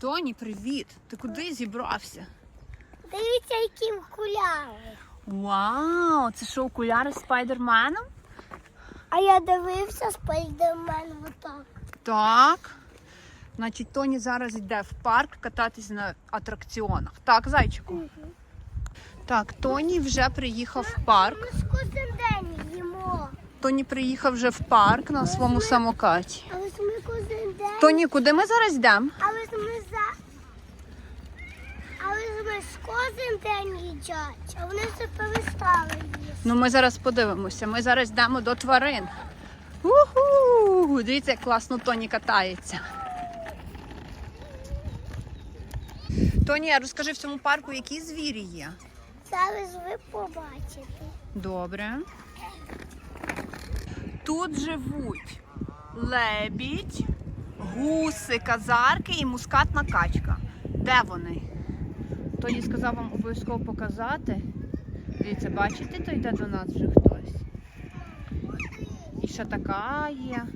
Тоні, привіт! Ти куди зібрався? Дивіться, які окуляри. Вау! Це що, окуляри з спайдерменом? А я дивився спайдермен отак. Так. Значить, Тоні зараз йде в парк кататись на атракціонах. Так, зайчику? Так, Тоні вже приїхав в парк. Ми ж кожен день їмо. Тоні приїхав вже в парк на своєму самокаті. Але ж ми кожен день. Тоні, куди ми зараз йдемо? Але ж ми за. Але ж ми ж кожен день їдять, а вони все перестали їсти. Ну, ми зараз подивимося. Ми зараз йдемо до тварин. Уху! Дивіться, як класно Тоні катається. Тоні, розкажи в цьому парку, які звірі є. Зараз ви побачите. Добре. Тут живуть лебідь, гуси, казарки і мускатна качка. Де вони? Тоді сказав вам обов'язково показати. Дивіться, бачите, то йде до нас вже хтось. І ще така є.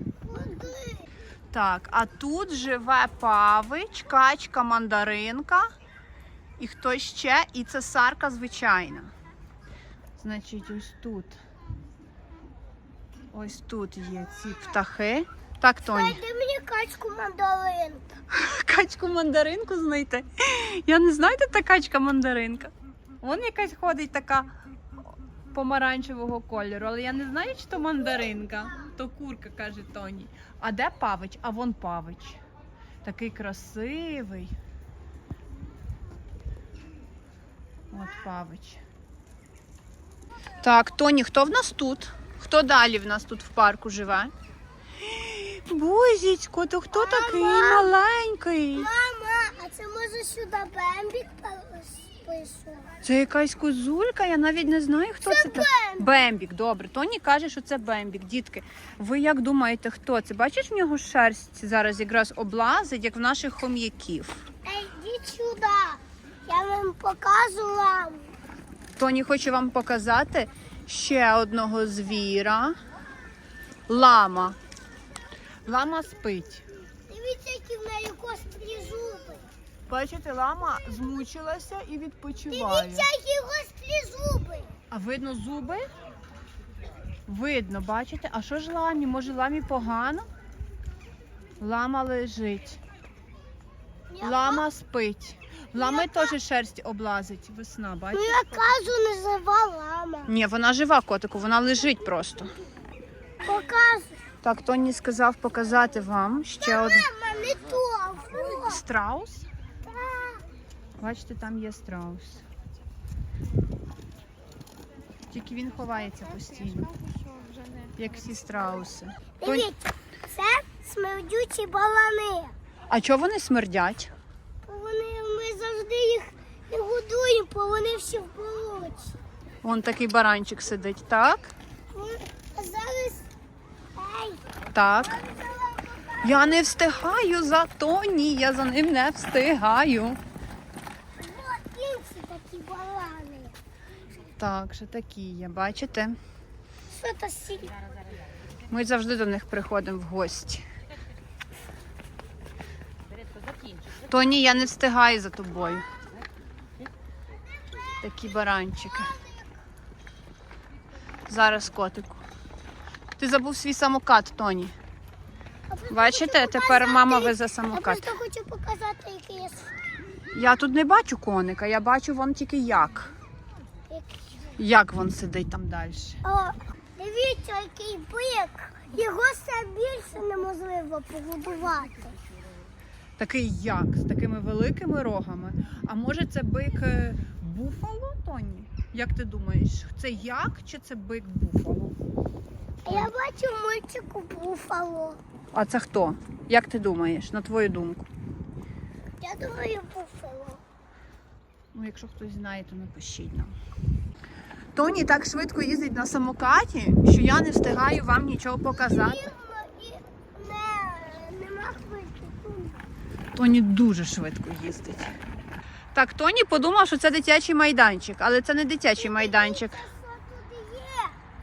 Так, а тут живе павич, качка, мандаринка і хто ще, і це сарка звичайна. Значить, ось тут. Ось тут є ці птахи. Так, Тоні. Качку мандаринку. Качку мандаринку знайти. Я не знаю, де та качка мандаринка. Вон якась ходить така помаранчевого кольору, але я не знаю, чи то мандаринка. То курка, каже Тоні. А де павич? А вон павич. Такий красивий. От павич. Так, Тоні, хто в нас тут? Хто далі в нас тут в парку живе? Бузічко, то хто такий маленький? Мама, а це може сюди бембік пишу? Це якась козулька, я навіть не знаю, хто це. та- Бембік, добре. Тоні каже, що це Бембік. Дітки, ви як думаєте, хто це? Бачиш, в нього шерсть зараз якраз облазить, як в наших хом'яків. Ей, йдіть сюди. Я вам покажу вам. Тоні хоче вам показати ще одного звіра. Лама. Лама спить. Дивіться, які в неї гострі зуби. Бачите, лама змучилася і відпочиває. Дивіться, які гострі зуби. А видно зуби? Видно, бачите? А що ж ламі? Може ламі погано? Лама лежить. Лама спить. Лами теж шерсть облазить. Весна, Ну бачите? я кажу, не жива лама. Ні, вона жива, котику, вона лежить просто. Покажу. Так, Тоні сказав показати вам ще один Мама, то. Страус. Так. Бачите, там є страус. Тільки він ховається постійно, як всі страуси. Дивіться, це смердючі балани. А чого вони смердять? Вони, ми завжди їх не годуємо, бо вони всі в болоті. Вон такий баранчик сидить, так? А зараз. Так. Я не встигаю за Тоні, я за ним не встигаю. такі балани. Так, ще такі є, бачите? Що то сіль? Ми завжди до них приходимо в гості. Тоні, я не встигаю за тобою. Такі баранчики. Зараз котику. Ти забув свій самокат, Тоні. Бачите, тепер мама везе Я самокат. просто хочу показати, який я Я тут не бачу коника, я бачу вон тільки як. Як він сидить там далі. О, дивіться, який бик. Його все більше неможливо погодувати. Такий як, з такими великими рогами. А може це бик е, буфало, Тоні? Як ти думаєш, це як чи це бик буфало? Я бачу мультику буфало. А це хто? Як ти думаєш, на твою думку? Я думаю, буфало. Ну, якщо хтось знає, то напишіть нам. Тоні так швидко їздить на самокаті, що я не встигаю вам нічого показати. Хвильки. Тоні дуже швидко їздить. Так, Тоні подумав, що це дитячий майданчик, але це не дитячий майданчик.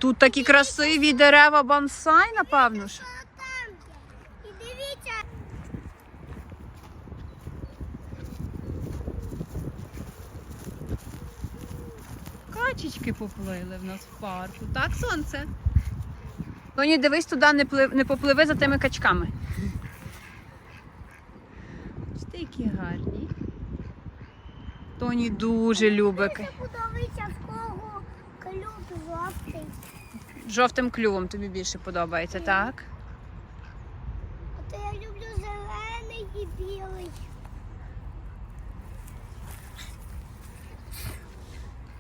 Тут такі красиві дерева бонсай, напевно ж. І дивіться. Качечки поплили в нас в парку. Так, сонце? Ну, Тоні, дивись туди, не плив, не попливи за тими качками. Бачите, які гарні. Тоні дуже любить. Жовтим клювом тобі більше подобається, так? А то я люблю зелений і білий.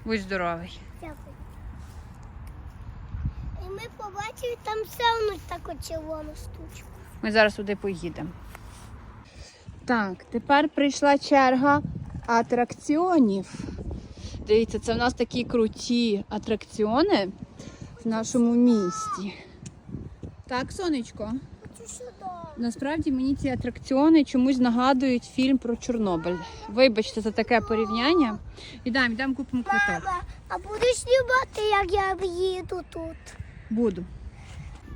Будь здоровий. Дякую. І ми побачили там все одно таку червону штучку. Ми зараз туди поїдемо. Так, тепер прийшла черга атракціонів. Дивіться, це в нас такі круті атракціони в нашому місті. Так, сонечко. Насправді мені ці атракціони чомусь нагадують фільм про Чорнобиль. Вибачте за таке порівняння. Ідемо, йдемо купимо квиток. Мама, а будеш знімати, як я їду тут? Буду.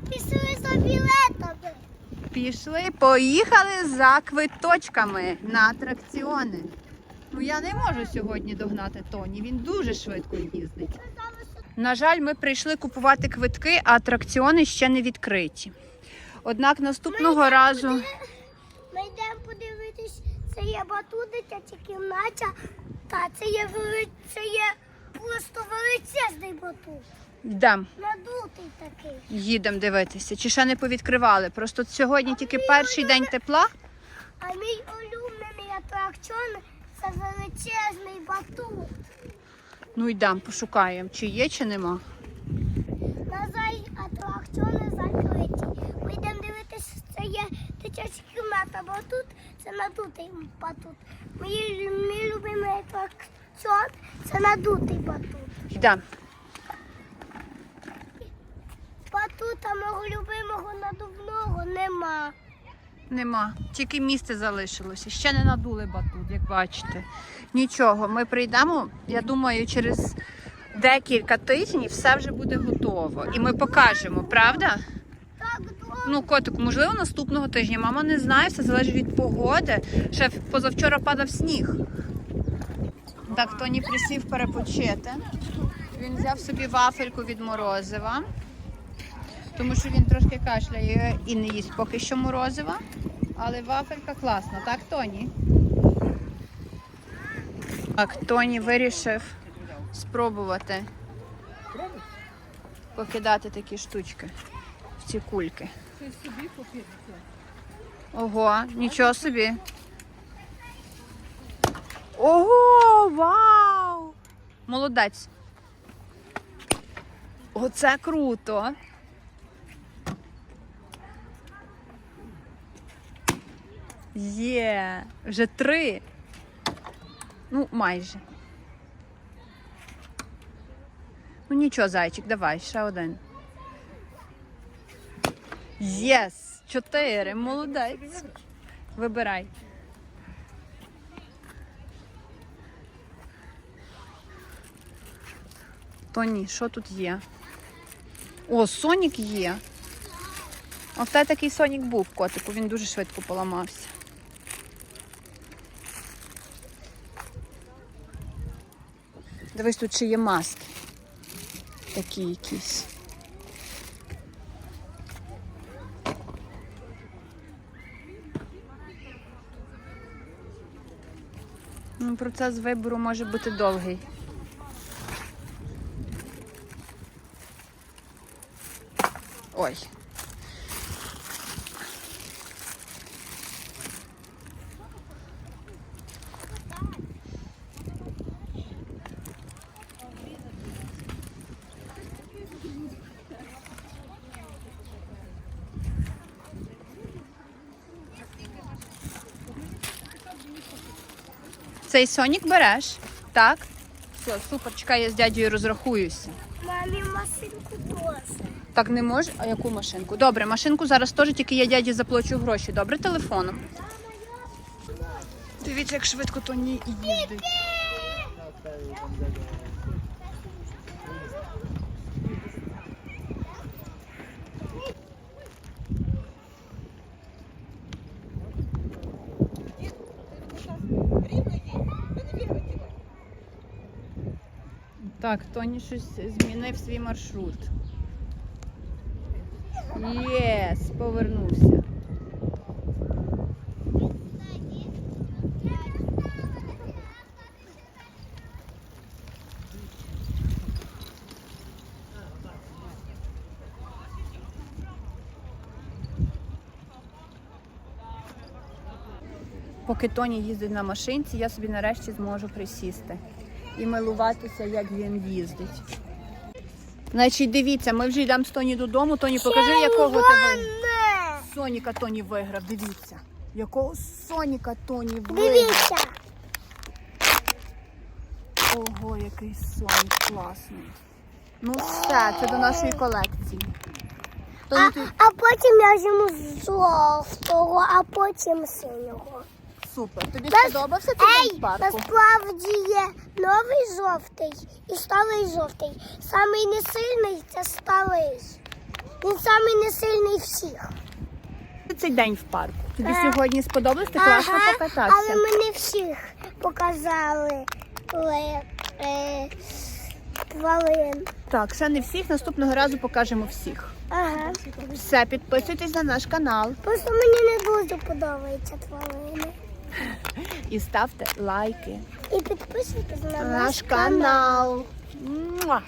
Пішли за білетами. Пішли, поїхали за квиточками на атракціони. Ну я не можу сьогодні догнати Тоні, він дуже швидко їздить. На жаль, ми прийшли купувати квитки, а атракціони ще не відкриті. Однак наступного разу Ми йдемо подивитись, це є батут, дитяча кімната, та це є це є просто величезний батут. йдемо, Надутий такий. їдемо дивитися, чи ще не повідкривали. Просто сьогодні тільки перший день тепла. А мій улюблений атракціон це величезний батут. Ну йдемо, пошукаємо, чи є, чи нема. На зай атракціони закриті. Ми йдемо дивитися, це є дитяча кімната, бо тут це надутий батут. Мій, мій любимий атракціон це надутий батут. Йдемо. Батута мого любимого надувного нема. Нема, тільки місце залишилося. Ще не надули батут, як бачите. Нічого, ми прийдемо. Я думаю, через декілька тижнів все вже буде готово. І ми покажемо, правда? Ну, котику, можливо, наступного тижня. Мама не знає, все залежить від погоди. Ще позавчора падав сніг. Так, Тоні присів перепочити. Він взяв собі вафельку від морозива, тому що він трошки кашляє і не їсть поки що морозива. Але вафелька класна, так, Тоні? Так, Тоні вирішив спробувати покидати такі штучки в ці кульки. Ого, нічого собі. Ого, вау! Молодець. Оце круто. Є, вже три. Ну, майже. Ну нічого, зайчик, давай, ще один. Єс! Чотири. Молодець. Вибирай. Тоні, що тут є? О, Сонік є. В такий Сонік був, котику, він дуже швидко поламався. Дивись, тут ще є маски. Такі якісь. Ну, процес вибору може бути довгий. Ой. Цей сонік береш? Так? Все, супер, чекай, я з дядьою розрахуюся. Мамі машинку теж. Так не можеш? А яку машинку? Добре, машинку зараз теж тільки я дяді заплачу гроші. Добре, телефоном. Дивіться, як швидко то ні і їздить. Так, Тоні щось змінив свій маршрут. Єс, повернувся. Поки Тоні їздить на машинці, я собі нарешті зможу присісти і милуватися, як він їздить. Значить, дивіться, ми вже йдемо з Тоні додому. Тоні, покажи, якого ти виграв. Соніка Тоні виграв. Дивіться. Якого Соніка Тоні виграв. Дивіться. Ого, який Сонік класний. Ну все, це до нашої колекції. А, ти а потім я візьму жовтого, а потім синього. Супер. Тобі Нас- сподобався цей Ей, парку? насправді є новий жовтий і старий жовтий. Самий несильний це старий. Він самий несильний всіх. Цей день в парку. Тобі Е. сьогодні сподобалось? Ти класно покатався. але ми не всіх показали ле, е, тварин. Так, ще не всіх, наступного разу покажемо всіх. Ага. Все, підписуйтесь на наш канал Просто мені не дуже подобаються тварини. І ставте лайки І підписуйтесь на на наш канал. Муа!